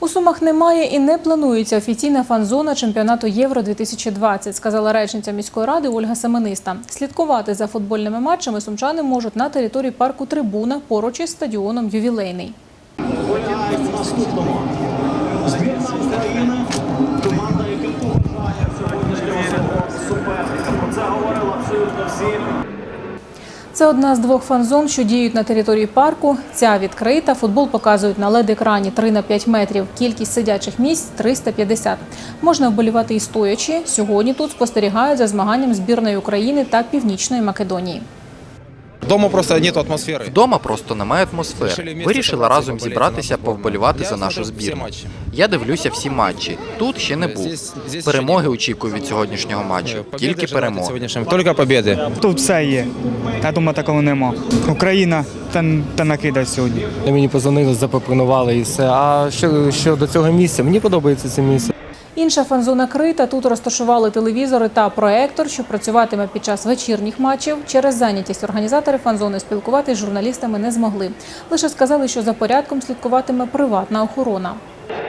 У Сумах немає і не планується офіційна фан-зона чемпіонату Євро 2020, сказала речниця міської ради Ольга Семениста. Слідкувати за футбольними матчами сумчани можуть на території парку Трибуна поруч із стадіоном Ювілейний. команда, яка поважає сьогоднішнього суперника. Про це говорили абсолютно всі. Це одна з двох фан-зон, що діють на території парку. Ця відкрита. Футбол показують на LED-екрані 3 на 5 метрів. Кількість сидячих місць 350. Можна вболівати і стоячи. Сьогодні тут спостерігають за змаганням збірної України та Північної Македонії. Дома просто нет атмосфери. Вдома просто немає атмосфери. Вирішили разом зібратися повболівати за нашу збірну. Я дивлюся всі матчі. Тут ще не був. Перемоги очікую від сьогоднішнього матчу. Тільки перемоги. Тільки победи. Тут все є. Я думаю, такого нема. Україна та, та накида сьогодні. Мені позвонили, запропонували і все. А що, що до цього місця? Мені подобається це місце. Інша фан-зона крита. Тут розташували телевізори та проектор, що працюватиме під час вечірніх матчів. Через зайнятість організатори фан-зони спілкуватись з журналістами не змогли. Лише сказали, що за порядком слідкуватиме приватна охорона.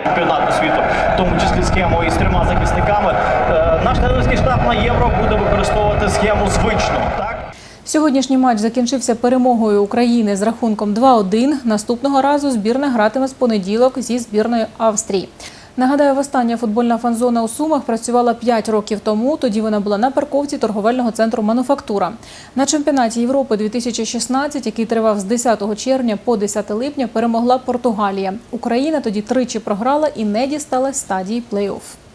Чемпіонату світу, в тому числі схему із трьома захисниками. Е, Наш тренерський штаб на євро буде використовувати схему звичну. Так? Сьогоднішній матч закінчився перемогою України з рахунком 2-1. Наступного разу збірна гратиме з понеділок зі збірною Австрії. Нагадаю, востаннє футбольна фан-зона у Сумах працювала 5 років тому. Тоді вона була на парковці торговельного центру Мануфактура. На чемпіонаті Європи 2016, який тривав з 10 червня по 10 липня, перемогла Португалія. Україна тоді тричі програла і не дісталась стадії плей-офф.